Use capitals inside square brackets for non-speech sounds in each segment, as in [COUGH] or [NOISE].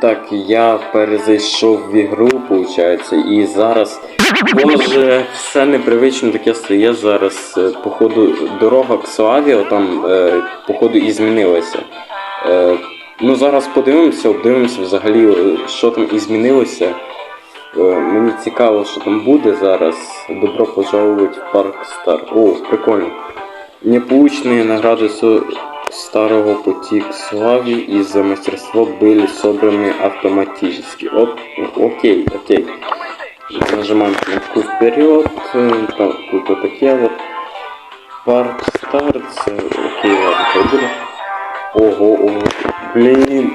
Так, я перезайшов в ігру, виходить, і зараз. Боже, все непривично таке стає зараз. е, Походу, дорога к Славі, там, е, походу, і змінилася. Е, ну, зараз подивимося, обдивимося взагалі, що там і змінилося. Мені цікаво, що там буде зараз. Добро пожаловать в парк Стар. О, прикольно. Неполучные награды со старого пути к славе и за мастерство были собраны автоматически. Оп, окей, окей. Нажимаем кнопку вперед. э, Там тут вот такие вот. Парк старт. э, Окей, ладно, пойдем. Ого, ого. Блін.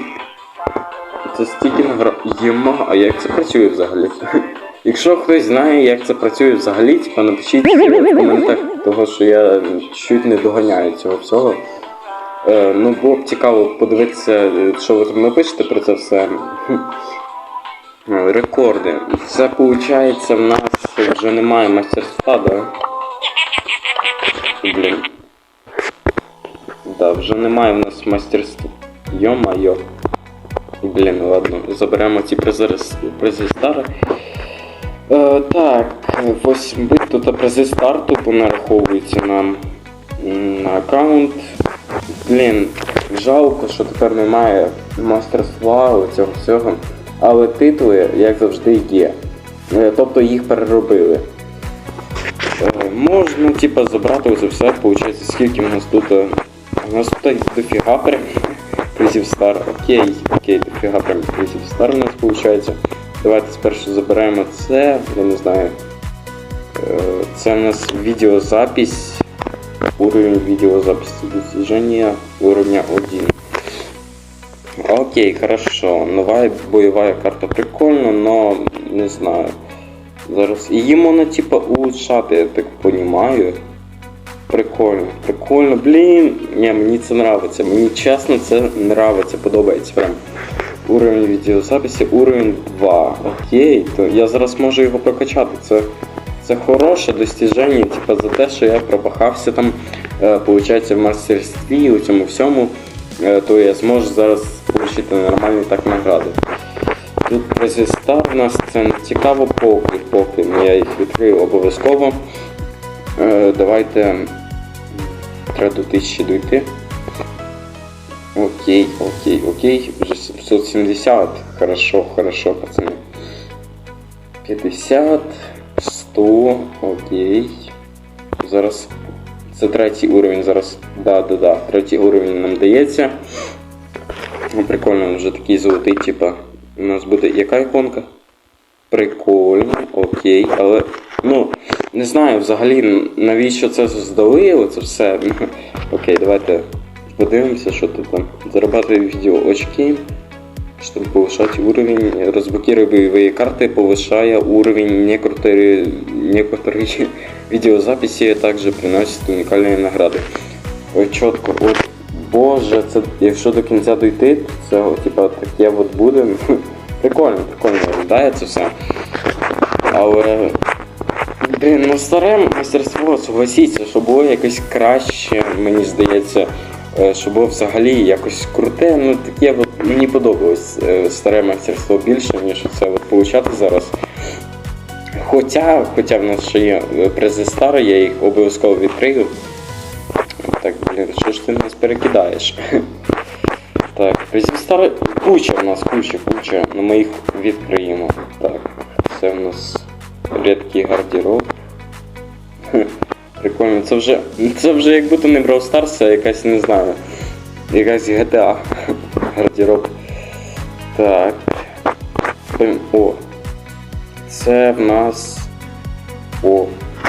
Це стільки наград. Єма, а як це працює взагалі? [LAUGHS] Якщо хтось знає, як це працює взагалі, типа напишіть в коментарях, того що я чуть не доганяю цього всього. Е, ну, було б цікаво подивитися, що ви там напишете про це все. Рекорди. Це виходить, в нас вже немає мастерства, да? Блін. Да, вже немає в нас мастерства. Йо-майо. Блін, ладно, заберемо ці призи, старих. Е, так, 8 бит тут призи старту понараховуються нам на аккаунт. Блін, жалко, що тепер немає мастерства цього всього. Але титули, як завжди, є. Е, тобто їх переробили. Е, можна, типа, забрати оце все, виходить, скільки в нас тут. е, У нас тут дофіга прям призів. Окей, окей, дофіга прям призів стар у нас виходить. Давайте спершу заберемо це, я не знаю. Це у нас відеозапись. Уровень видеозаписи достижения уровня 1. Окей, хорошо. Новая боевая карта прикольно, но не знаю. Зараз. Її можна типа улучшати, я так понимаю. Прикольно, прикольно, блін. Ні, мені це нравиться. Мені чесно це нравиться, подобається прям. Уровень відеозаписі, уровень 2. Окей, то я зараз можу його прокачати. Це, це хороше достіження, типа за те, що я пробахався там, е, получається, в мастерстві, у цьому всьому, е, то я зможу зараз отримати нормальні так награди. Тут презистар у нас це цікаво поки, поки я їх відкрию обов'язково. Е, давайте треба до 1000 дойти. Окей, окей, окей. Уже 770. Хорошо, хорошо, пацаны. 50, 100, окей. Зараз. Це третій уровень. Зараз. Да, да, да. Третій уровень нам дається. Ну, Прикольно, вже такий золотий, типа. У нас буде яка іконка? Прикольно, окей, але. Ну, не знаю взагалі навіщо це здали, оце все. [LAUGHS] Окей, давайте подивимося, що тут там. Зарабатывай видео очки, чтобы повышать уровень. Разблокируй боевые карты, повышая уровень некоторые, [LAUGHS] некоторые видеозаписи, а также приносит уникальные награды. Ой, чітко, от боже, це якщо до кінця дойти, то це о, типа таке от буде. [LAUGHS] Прикольно, прикольно виглядає це все. Але. Блін, ну старе мастерство, согласіться, що було якось краще, мені здається, е, що було взагалі якось круте. Ну таке от мені подобалось е, старе мастерство більше, ніж це получати зараз. Хоча, хоча в нас ще є е, призи старі, я їх обов'язково відкрию. Так, блін, що ж ти нас перекидаєш? [LAUGHS] Так, призів старий. Куча в нас, куча, куча. Ну ми їх відкриємо. Так, це в нас рідкий гардероб. [LAUGHS] Прикольно, це вже. Це вже як будто не Brawl Stars, а якась, не знаю. Якась GTA. [LAUGHS] Гардероб. Так. Блін, О. Це в нас. О.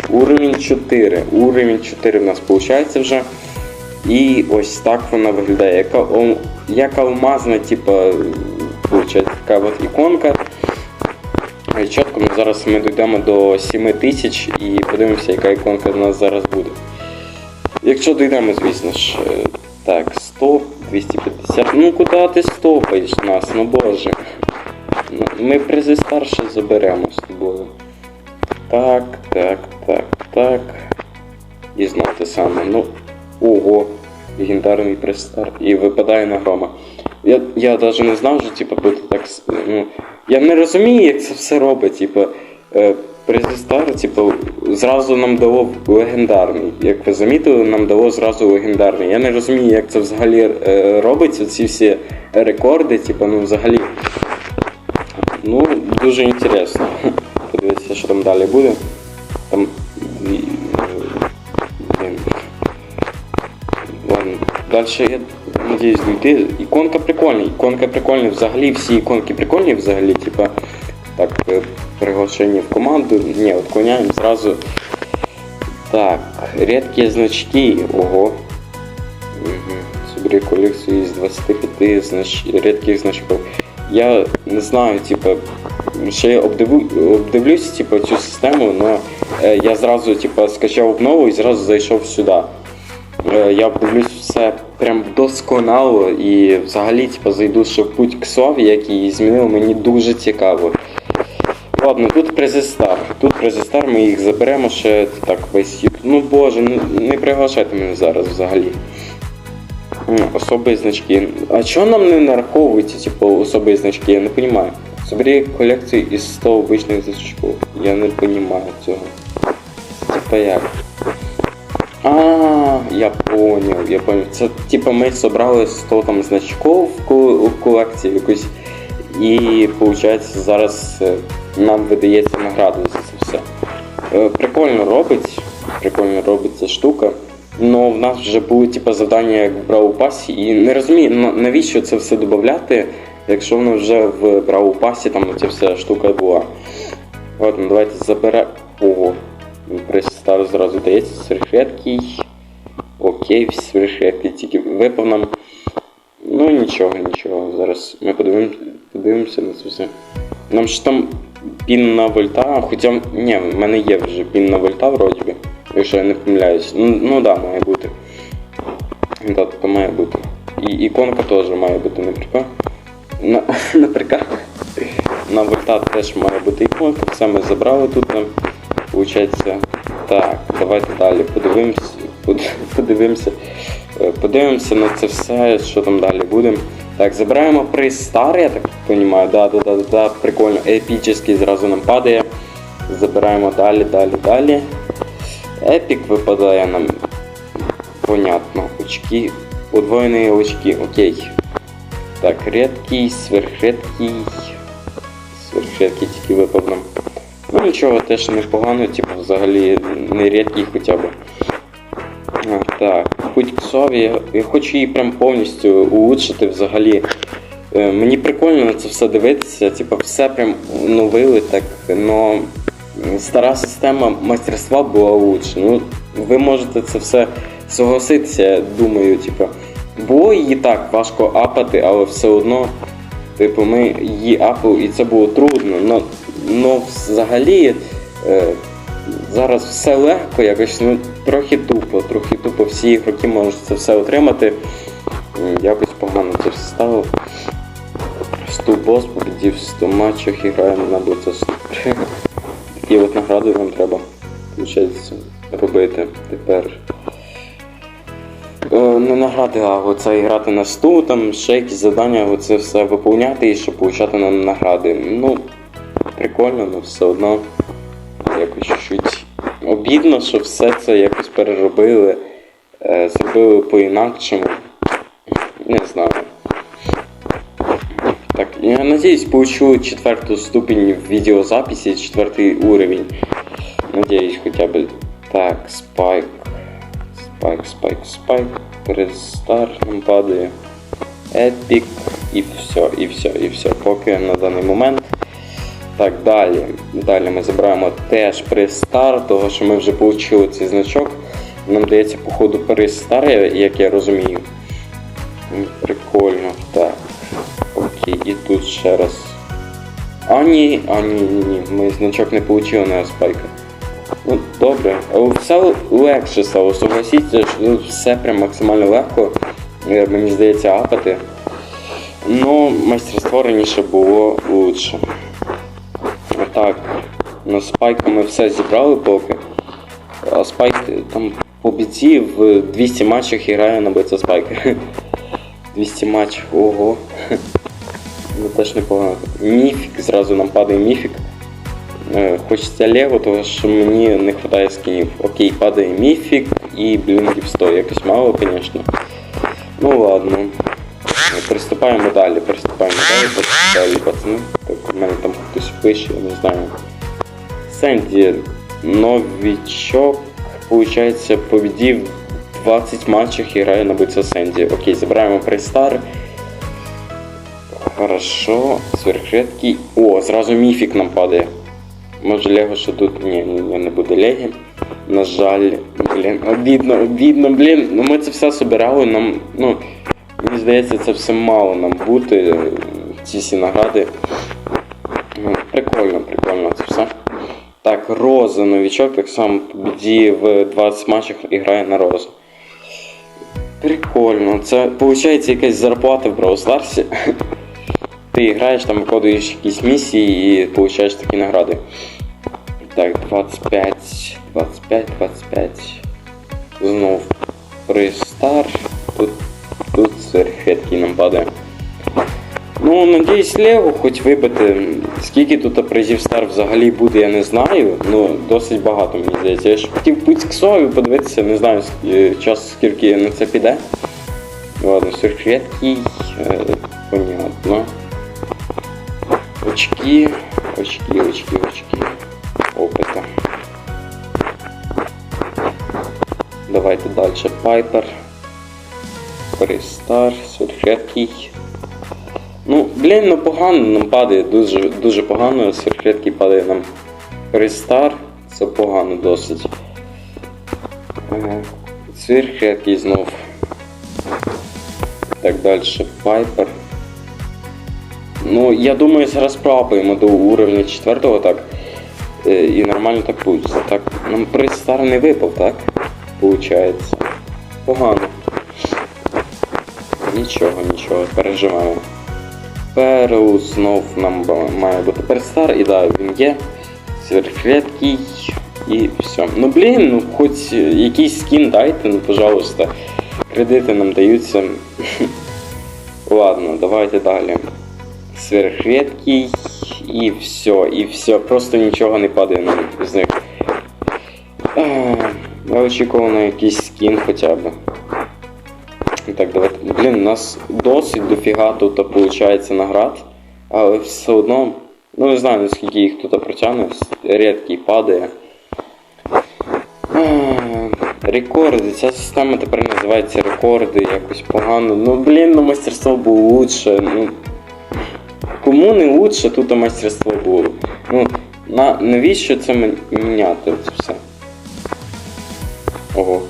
Уровень 4. Уровень 4 в нас виходить вже. І ось так вона виглядає. Яка, о- як алмазна, типа, виходить, така от іконка. Е, Чітко ми зараз ми дійдемо до 7 тисяч і подивимося, яка іконка в нас зараз буде. Якщо дійдемо, звісно ж. Так, 100, 250. Ну куди ти стопаєш нас, ну боже. Ну, Ми призи старше заберемо з тобою. Так, так, так, так. І знов те саме. Ну, ого, легендарний приз старт. І випадає на грома. Я, я навіть не знав, що типу, буде так. Ну, я не розумію, як це все робить. Типу, е, Презістар, типу, зразу нам дало легендарний. Як ви замітили, нам дало зразу легендарний. Я не розумію, як це взагалі е, робиться, ці всі рекорди, типу, ну взагалі. Ну, дуже інтересно. Подивитися, що там далі буде. Там. е, дальше я надіюсь дійти. Іконка прикольна, іконка прикольна, взагалі всі іконки прикольні, взагалі, типа, так, е, приглашення в команду. Ні, отклоняємо зразу. Так, рідкі значки, ого. Собери колекцію із 25 знач... рідких значків. Я не знаю, типа, ще обдиву... обдивлюсь типа, цю систему, але е, я зразу типа, скачав обнову і зразу зайшов сюди. Е, Я обдивлюсь все прям досконало і взагалі типу, зайду ще в путь к Сові, який змінив мені дуже цікаво. Ладно, тут презистар. Тут презистар, ми їх заберемо ще так весь ю- Ну боже, ну не приглашайте мене зараз взагалі. М, Особі значки. А чого нам не нараховуються, типу, особі значки? Я не розумію. Собери колекцію із 100 обичних значків. Я не розумію цього. Типа як? А, я понял, я понял. Це типа ми зібрали 100 там значків в колекції якусь. І виходить зараз е, нам видається награда за це все. Е, Прикольно робить, прикольно робить ця штука. Но в нас вже були типу, завдання як в Бравл Пасі, і не розумію, навіщо це все додати, якщо воно вже в Бравл Пасі там ця вся штука була. Ладно, давайте заберемо. Ого. Престар зразу дається сверхредкий. Окей, сверхредкий тільки випав нам. Ну нічого, нічого. Зараз ми подивимося, подивимося на це все. Нам ж там пін на вольта, хоча ні, в мене є вже пін на вольта вроді би, якщо я не помиляюсь. Ну, ну да, має бути. Да, то має бути. І іконка теж має бути, наприклад. На, наприклад. [LAUGHS] На вольта теж має бути іконка, все ми забрали тут. Получається. Так, давайте далі подивимося. [LAUGHS] Подивимося. Е, Подивимося на це все, що там далі буде. Так, забираємо приз старий, я так розумію. Да, да, да, да, прикольно. Епічний зразу нам падає. Забираємо далі, далі, далі. Епік випадає нам. Понятно. Очки. Удвоєні очки, окей. Так, редкий, сверхредкий. Сверхредкий тільки випав нам. Ну нічого теж непогано, типу, взагалі не рідкий хоча б. А, так, к сові. Я, хочу її прям повністю улучшити взагалі. Е, мені прикольно на це все дивитися, типу, все прям оновили так, но стара система майстерства була лучше. Ну, ви можете це все согласитися, я думаю, типу. Було її так важко апати, але все одно Типу, ми її апали, і це було трудно. Но, но взагалі е, зараз все легко, якось ну, трохи тупо, трохи тупо. Всі ігроки можуть це все отримати. Якось погано це все стало. 100 бос победив 100 матчів і граємо на боца супер. Такі от награди вам треба, виходить, робити тепер. Е, Не награди, а оце грати на сту, там ще якісь завдання, оце все виповняти і щоб получати на награди. Ну, прикольно, але все одно обідно, що все це якось переробили, е, зробили по-інакшому. Не знаю. Так, я надіюсь, получу четверту ступінь в відеозаписі, четвертий уровень. Надіюсь, хоча б. Так, спайк. Спайк, спайк, спайк. Перестар нам падає. Епік. І все, і все, і все. Поки на даний момент. Так, далі. Далі ми забираємо теж престар, того що ми вже отримали цей значок. Нам дається, походу, перестар, я- як я розумію. Прикольно. Так. Окей, і тут ще раз. А ні, а ні, ні, ні. Ми значок не отримали на спайка. Ну, добре. Все легше стало, согласіться, ну, все прям максимально легко. Е, Мені здається, апати. Ну, майстерство раніше було лучше. Так, на спайка ми все зібрали поки. А спайк там по бійці в 200 матчах грає на БЦ спайка. 200 матчів, ого. [LAUGHS] Ну теж непогано. Міфік, зразу нам падає міфік. Е, Хочеться Лего, тому що мені не вистачає скінів. Окей, падає міфік і блінків 100. Якось мало, звісно. Ну ладно. Приступаємо далі, приступаємо далі, далі, пацани. У мене там хтось пише, я не знаю. Сенді, новічок, получається, победив 20 матчах і грає на бойця Сенді. Окей, забираємо престар. Хорошо, сверхредкий. О, зразу міфік нам падає. Може Лего що тут. Ні, ні, ні, не буде Легі. На жаль, блін, обідно, обідно, блін. Ну ми це все собирали, нам, ну, мені здається, це все мало нам бути, ці всі награди. Прикольно, прикольно це все. Так, Роза новічок, так само побіді в 20 матчах і грає на Розу. Прикольно, це виходить якась зарплата в Brawl Stars. [LAUGHS] Ти граєш там, виконуєш якісь місії і получаєш такі награди. Так, 25, 25, 25. Знов пристар. Тут, тут сверхредкий нам падає. Ну, надіюсь, Лего хоч вибити. Скільки тут призів стар взагалі буде, я не знаю. Ну, досить багато, мені здається. Я ж хотів путь ксові подивитися, не знаю час, скільки на це піде. Ладно, сверхредкий, е, понятно. Очки, очки, очки, очки. Опыта. Давайте дальше. Пайпер. Пристар, сверхредкий. Ну, блін, ну погано нам падає, дуже, дуже погано, сверхредкий падає нам Пристар. Це погано досить. Сверхредкий знов. Так, далі. Пайпер. Ну, я думаю, зараз прапаємо до уровня 4 так. Е, І нормально так буде. Так, нам приз стар не випав, так? Получається. Погано. Нічого, нічого, переживемо. Перл знов нам має бути перстар, і да, він є. Сверхредкий і все. Ну блін, ну хоч якийсь скін дайте, ну пожалуйста. Кредити нам даються. [LAUGHS] Ладно, давайте далі. Сверхредкий і все, і все. Просто нічого не падає нам з них. Я очікував на якийсь скін хоча б. Так, давайте. Блін, у нас досить дофіга тут виходить наград, але все одно. Ну не знаю наскільки їх тут протягне, рідкий падає. Рекорди. Ця система тепер називається рекорди, якось погано. Ну блін, ну мастерство було лучше. Ну, кому не лучше, тут мастерство було. Ну, на, навіщо це міняти це все? Ого.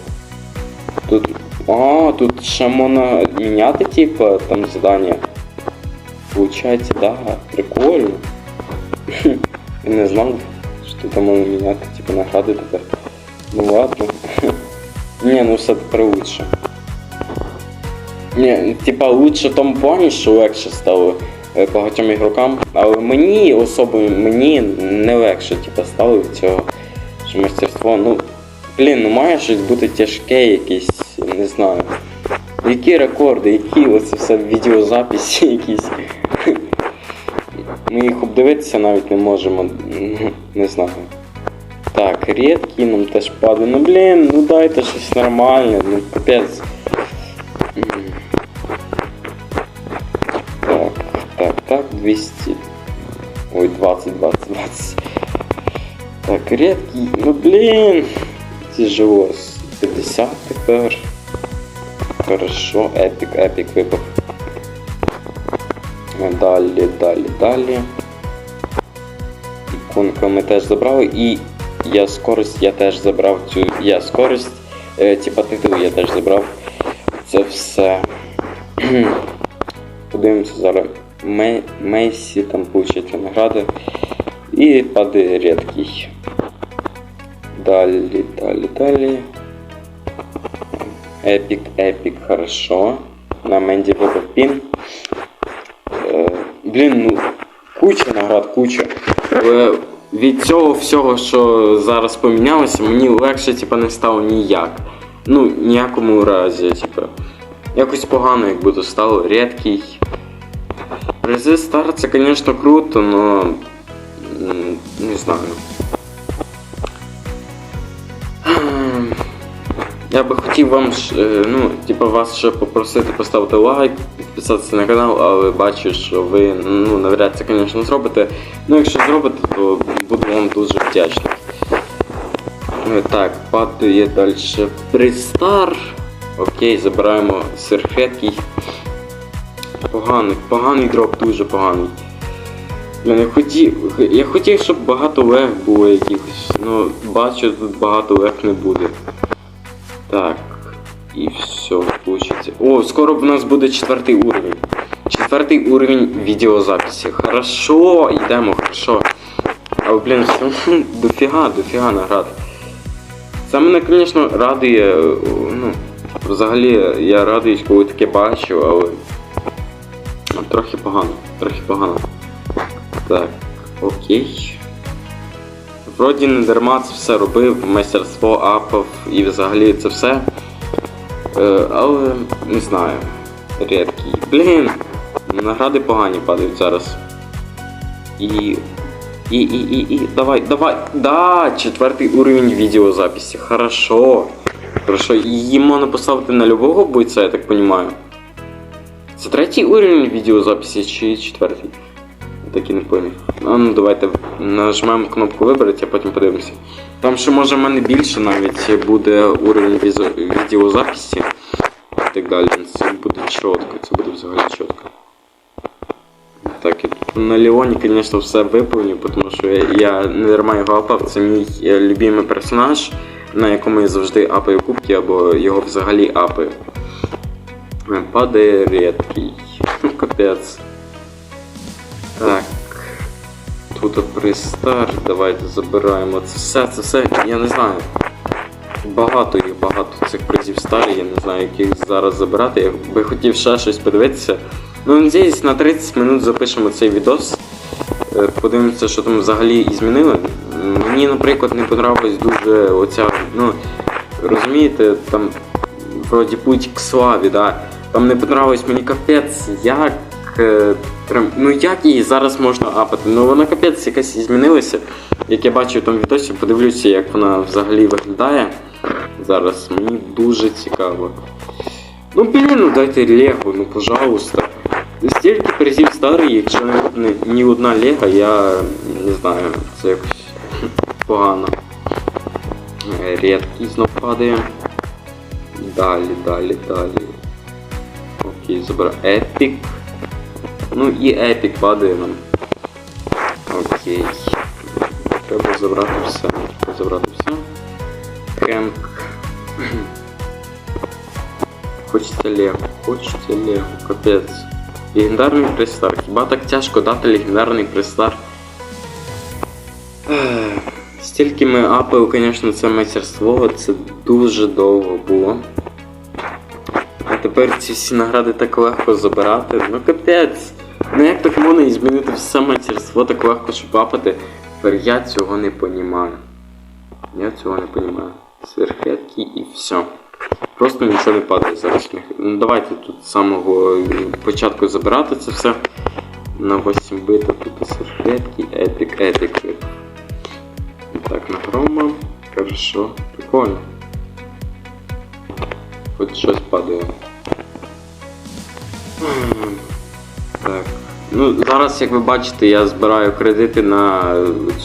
Тут. А, тут ще можна міняти, типа, там задання. Получається, да, прикольно. [LAUGHS] Я не знав, що там можна міняти, типа, награди тепер. Ну ладно. [LAUGHS] Не, ну все тепер лучше. Не, типа лучше в тому плані, що легше стало е, багатьом ігрокам, але мені особо мені не легше типа, стало від цього, що мастерство, ну, блін, ну має щось бути тяжке якесь, не знаю. Які рекорди, які оце все відеозаписи якісь. Ми їх обдивитися навіть не можемо, не знаю. Так, рідкі нам теж падає. Ну блін, ну дайте щось нормальне, ну капець. Так, так, так, 200. Ой, 20, 20, 20. Так, редкий, ну блин, тяжело. 50 тепер. Хорошо, епік, епік випав. Далі, далі, далі. Іконку ми теж забрали і я скорость я теж забрав цю. Я скорость, е, типа титул я теж забрав. Це все. [CLEARS THROAT] Подивимося зараз. Мей, Мейсі там получить награди. І падає рідкий. Далі, далі, далі. Епік, епік, хорошо. На Менді пін. Е, блін, ну, куча наград, куча. Але від цього всього, що зараз помінялося, мені легше типа, не стало ніяк. Ну, ніякому разі, типа. Якось погано, як будто стало, рідкий. Призи стар це, звісно, круто, но. Не знаю. Я би хотів вам, е, ну, типу, вас ще попросити поставити лайк, підписатися на канал, але бачу, що ви ну, навряд це, звісно, зробите. Ну, якщо зробите, то буду вам дуже вдячний. Е, Так, падає далі пристар. Окей, забираємо серфеткий. Поганий, поганий дроп, дуже поганий. Я хотів, я хотів, щоб багато лег було якихось, ну бачу, тут багато лег не буде. Так, і все, получиться. О, скоро в нас буде четвертий уровень. Четвертий уровень відеозаписі. Хорошо, йдемо, хорошо. Але, блін, все дофіга, дофіга наград. Це мене, звісно, радує. е, Ну, взагалі я радуюсь, коли таке бачу, але. ну, Трохи погано, трохи погано. Так, окей. Вроді не дарма це все робив, майстерство апав і взагалі це все. Е, але не знаю. Рідкий. Блін! Награди погані падають зараз. І. І, і, і, і. Давай, давай. Да, четвертий уровень відеозаписі. Хорошо. Хорошо. Її можна поставити на любого бойця, я так розумію. Це третій уровень відеозаписі чи четвертий? Так і не. А ну давайте нажмемо кнопку вибрати, а потім подивимося. Там ще може в мене більше навіть буде уровень візо- відеозаписі і так далі. Це буде чітко, це буде взагалі чітко. Так, на Леоні, звісно, все виповню, тому що я, я не дарма його апав, це мій е, любимий персонаж, на якому я завжди апаю кубки або його взагалі апаю. Е, Падає рідкий. Ну, капець. Так. Тут пристар, давайте забираємо це все, це все, я не знаю. Багато їх, багато цих призів старі, я не знаю, яких зараз забирати. Я би хотів ще щось подивитися. Ну, надіюсь, на 30 минут запишемо цей відос. Е, Подивимося, що там взагалі і змінили. Мені, наприклад, не понравилась дуже оця, ну, розумієте, там вроді путь к славі, да. Там не понравилось мені капець, як. Прям, ну як її зараз можна апати? Ну вона капець якась змінилася. Як я бачив там відосі, подивлюся, як вона взагалі виглядає. Зараз мені дуже цікаво. Ну блін, дайте Лего, ну пожалуйста. Стільки призів старий, якщо не, ні одна Лего, я не знаю, це якось погано. Е, Рідкий знов падає. Далі, далі, далі. Окей, забираю. Епік. Ну і епік падає нам. Окей. Треба забрати все. Треба забрати все. Хенк. Хочеться Лего. Хочеться Лего. Капець. Легендарний пристар. Хіба так тяжко дати легендарний пристар? Стільки ми апали, звісно, це майстерство, це дуже довго було. А тепер ці всі награди так легко забирати. Ну капець. Ну як так можна і змінити все майстерство так легко, щоб апати? Тепер я цього не понімаю. Я цього не понімаю. Сверхредкий і все. Просто нічого не падає зараз. Ну давайте тут з самого початку забирати це все. На 8 бита тут сверхредкий, епік, епік. Так, на грома. Хорошо. Прикольно. Хоч щось падає. Так. Ну, зараз, як ви бачите, я збираю кредити на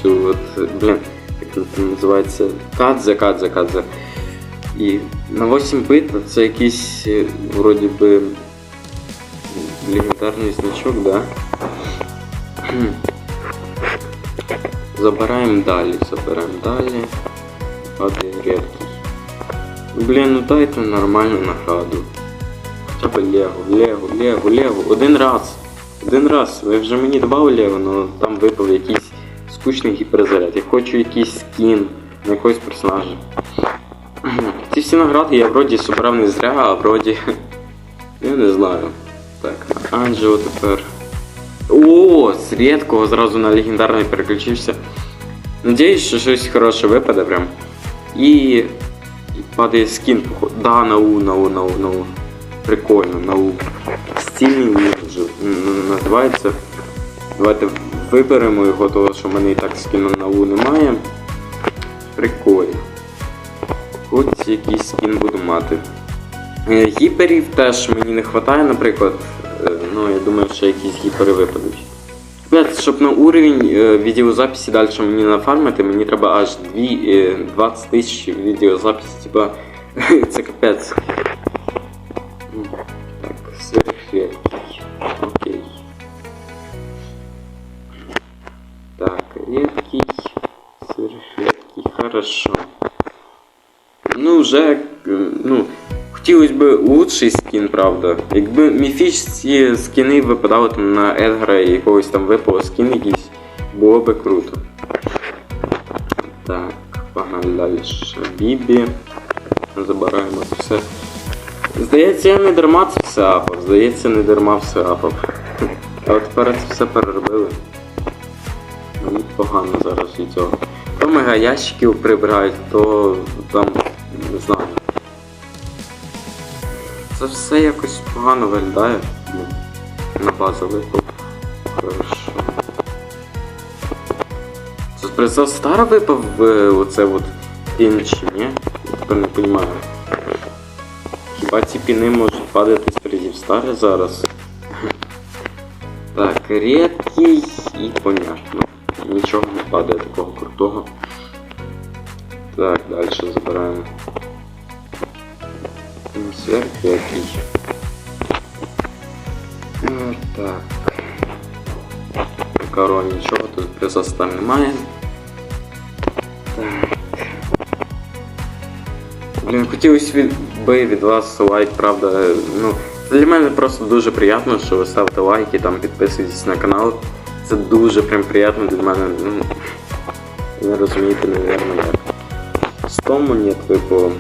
цю от, блін, як там називається? Кадзе, кадзе, кадзе. І на 8 бит це якийсь е, вроді би легендарний значок, да? [CLEARS THROAT] Забираємо далі, забираємо далі. Падає рідкий. Блін, ну дайте нормальну награду. Хоча б Лего, Лего, Лего, Лего. Один раз. Один раз. Ви вже мені Лего, але там випав якийсь скучний гіперзаряд. Я хочу якийсь скін на якогось персонажа. [CLEARS THROAT] Ці всі награди я вроді собрав не зря, а вроді. [LAUGHS] Я не знаю. Так, Анджело тепер. О, з рідкого зразу на легендарний переключився. Надіюсь, що щось хороше випаде прям. І. падає скін, походу. Да, на У, на У, на У, на У. Прикольно, нау. Стільний лут вже називається. Давайте виберемо його, того що в мене і так скіну налу немає. Прикольно. Хоч якийсь скін буду мати. Е, Гіперів теж мені не вистачає, наприклад. Е, Ну, я думаю, що якісь гіпери випадуть. Блять, щоб на уровень е, відеозаписі далі мені нафармити, мені треба аж 2, е, 20 тисяч відеозаписі, типа [LAUGHS] це капець. Так, сверхредкий. Редкий, сверхредкий, хорошо. Ну, вже, е, ну, хотілося б лучший скін, правда. Якби міфічні скіни випадали там на Едгара і якогось там випало скін якийсь, було би круто. Так, погнали далі. Бібі. Забираємо це все. Здається, я не дарма це все апав. Здається, не дарма все апав. А от тепер це все переробили. Погано зараз від цього. То мега ящиків прибирають, то там не знаю. Це все якось погано виглядає. Ну, На базу випав. Хорошо. Це прицел стара випав в оце от пін чи ні? Тепер не розумію. Хіба ці піни можуть падати з призів старе зараз? [LAUGHS] Так, рідкий і понятно. Нічого не падає такого крутого. Так, далі забираємо. Сверхредкий. От так. Коро нічого, тут присоста немає. Так. Блін, хотілося від, би від вас лайк, правда. Ну, для мене просто дуже приємно, що ви ставите лайки, там підписуєтесь на канал. Це дуже прям приємно для мене. Ну, не розумієте, наверное, як. 100 монет випало.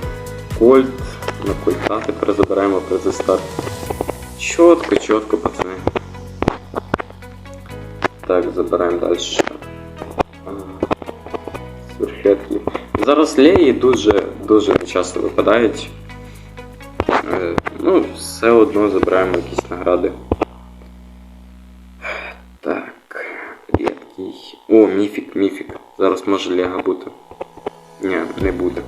Кольт. На кольта тепер забираємо презистат. Чітко, чітко, пацани. Так, забираємо далі. Сверхетки. Зараз леї дуже дуже часто випадають. Е, Ну, все одно забираємо якісь награди. Так, рідкий. О, міфік, міфік. Зараз може Лего бути. Ні, не буде.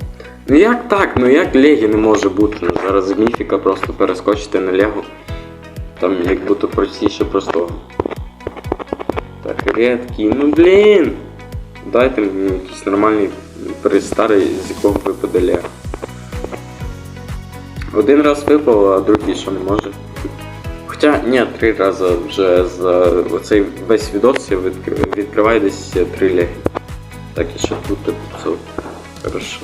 Ну як так? Ну як Легі не може бути? Ну, зараз міфіка просто перескочити на Лего. Там як будто простіше простого. Так, рідкий, ну блін! Дайте мені якийсь нормальний перестарий, з якого випаде Лего. Один раз випав, а другий що не може. Хоча, ні, три рази вже за оцей весь відос я відкр- відкриваю десь три леги. Так і ще тут 500. Хорошо.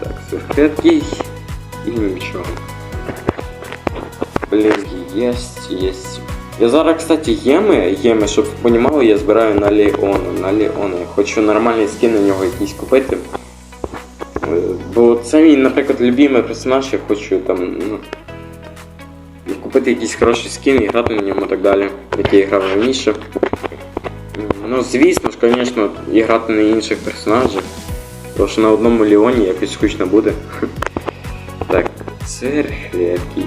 Так, сверхредкий і нічого. Блін, єсть, єсть. Я зараз, кстати, єми, єми, щоб ви понімали, я збираю на Леона, на Леона. Хочу нормальний скін на нього якийсь купити. Е, Бо це мій, наприклад, любимий персонаж, я хочу там, ну. Купити якийсь хороший скін і грати на ньому і так далі, який я грав раніше. Ну, звісно ж, звісно, і грати на інших персонажів. Тому що на одному Леоні якось скучно буде. [LAUGHS] Так, церхлякий.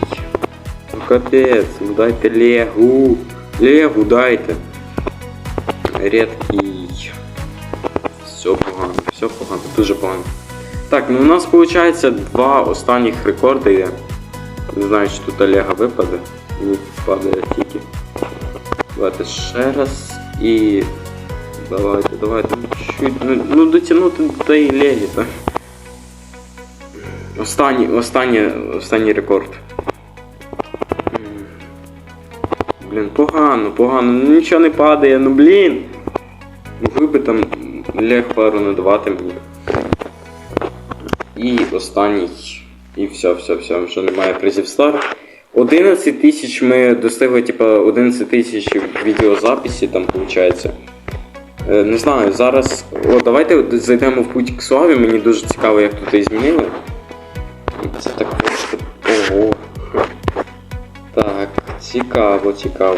Ну капець, ну дайте Легу. Легу дайте. Рідкий. Все погано, все погано, дуже погано. Так, ну у нас виходить два останніх рекорди. Не знаю, чи тут Олега випаде. Ні, падає тільки. Давайте ще раз і. Давайте, давайте, ну чуть, ну, ну дотягнути до тієї легі, так. Останній, останній, останній рекорд. Блін, погано, погано, ну нічого не падає, ну блін. Могли би там лег пару надавати мені. І останній. І все, все, все, вже немає призів стар. 11 тисяч ми достигли, типа, 11 тисяч відеозаписі, там виходить. Е, Не знаю, зараз. О, давайте зайдемо в путь к славі, мені дуже цікаво, як тут і змінили. Це так просто. Ого. Так, цікаво, цікаво.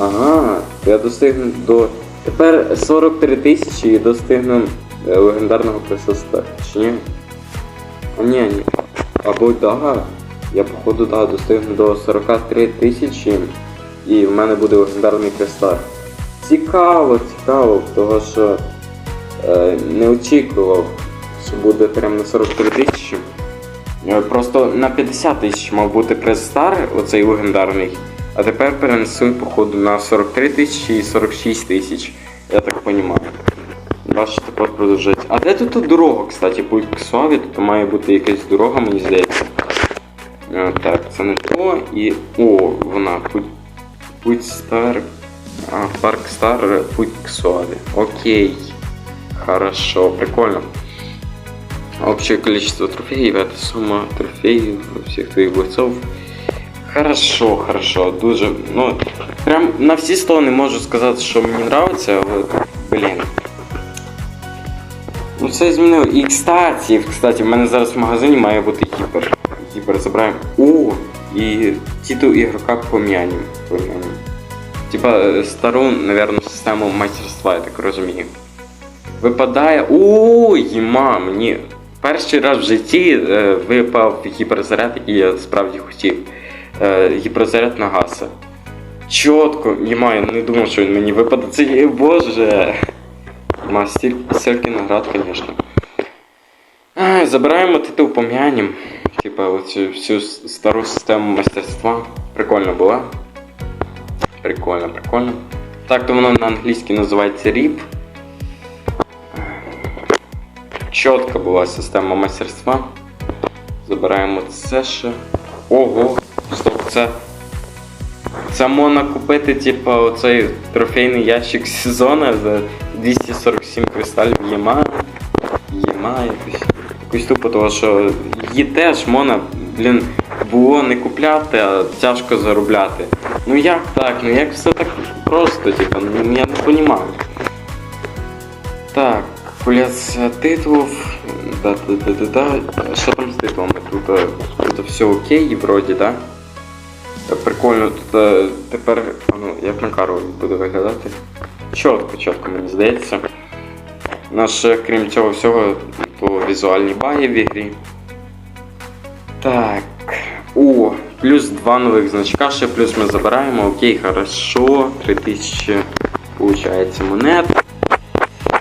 Ага, я достигну до. Тепер 43 тисячі і достигну легендарного присоста. Чи ні? А, ні, ні. Або да. Я походу да, достигну до 43 тисячі і в мене буде легендарний крестар. Цікаво, цікаво, того що е, не очікував, що буде прямо на 43 тисячі. Е, Просто на 50 тисяч мав бути крестар, оцей легендарний, а тепер перенесуть, походу, на 43 тисячі і 46 тисяч. Я так розумію. Бачите, тепер продовжать. А де тут дорога, кстати, по Іксові? Тут має бути якась дорога, мені здається. Так, це не то. І. О, вона. Путь, стар. А, парк стар, путь к Суаве. Окей. Хорошо, прикольно. Общее количество трофеев, это сумма трофеев всех твоих бойцов. Хорошо, хорошо, дуже. Ну, прям на всі сто не можу сказати, що мені подобається, але, блін. Ну все змінило. І кстати, кстати, в мене зараз в магазині має бути гіпер. Гіпер забираємо. О! І титул ігрока пом'янем. Типа е, стару, наверное, систему майстерства, я так розумію. Випадає. О, їма, мені перший раз в житті е, випав гіперзаряд, який я справді хотів. Е, гіперзаряд на гаса. Чітко, їма, я не думав, що він мені випаде. Це є, боже. Ма, стіль- стільки наград, звісно. Забираємо титул пом'янем. Типа оцю всю стару систему майстерства. Прикольно була. Прикольно, прикольно. Так, то воно на англійській називається RIP. Чітка була система майстерства. Забираємо це ще. Ого! Стоп, це. Це можна купити, типа, оцей трофейний ящик сезону за 247 кристалів єма. Єма якось. Якось тупо, тому що її теж можна, блін, було не купляти, а тяжко заробляти. Ну як так? Ну як все так просто, типа, ну я не розумію. Так, куляція титулів. Да, да, да, да, да. Що там з титулами? Тут, е, тут все окей, вроді, да? Прикольно, тут е, тепер, ну, як на кару буде виглядати. Чітко, чітко, мені здається. Наш, е, крім цього всього, то візуальні баги в ігрі. Так. О, плюс два нових значка, ще плюс ми забираємо. Окей, хорошо. 3000 виходить монет.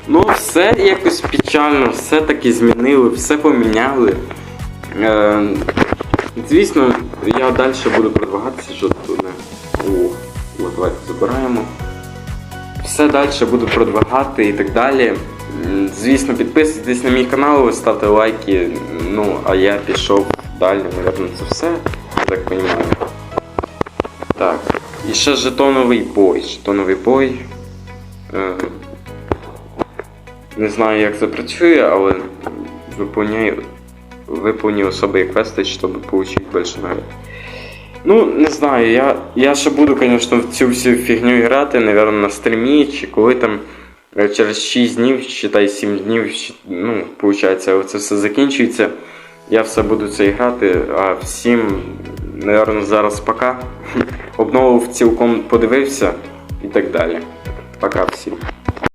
Ну, все якось печально, все таки змінили, все поміняли. Е, звісно, я далі буду продвигатися, що тут не. О, о, давайте забираємо. Все далі буду продвигати і так далі. Звісно, підписуйтесь на мій канал, ставте лайки. Ну, а я пішов далі, мабуть, це все. Я так розумію. Так. І ще жетоновий бой. Жетоновий бой. Е, не знаю, як це працює, але виповняю, виповню особи квести, щоб отримати більше наград. Ну, не знаю, я, я ще буду, звісно, в цю всю фігню грати, напевно, на стрімі, чи коли там е, через 6 днів, считай 7 днів, ну, виходить, це все закінчується. Я все буду це грати, а всім, напевно, зараз пока. [LAUGHS] Обновив цілком подивився і так далі. Пока всім.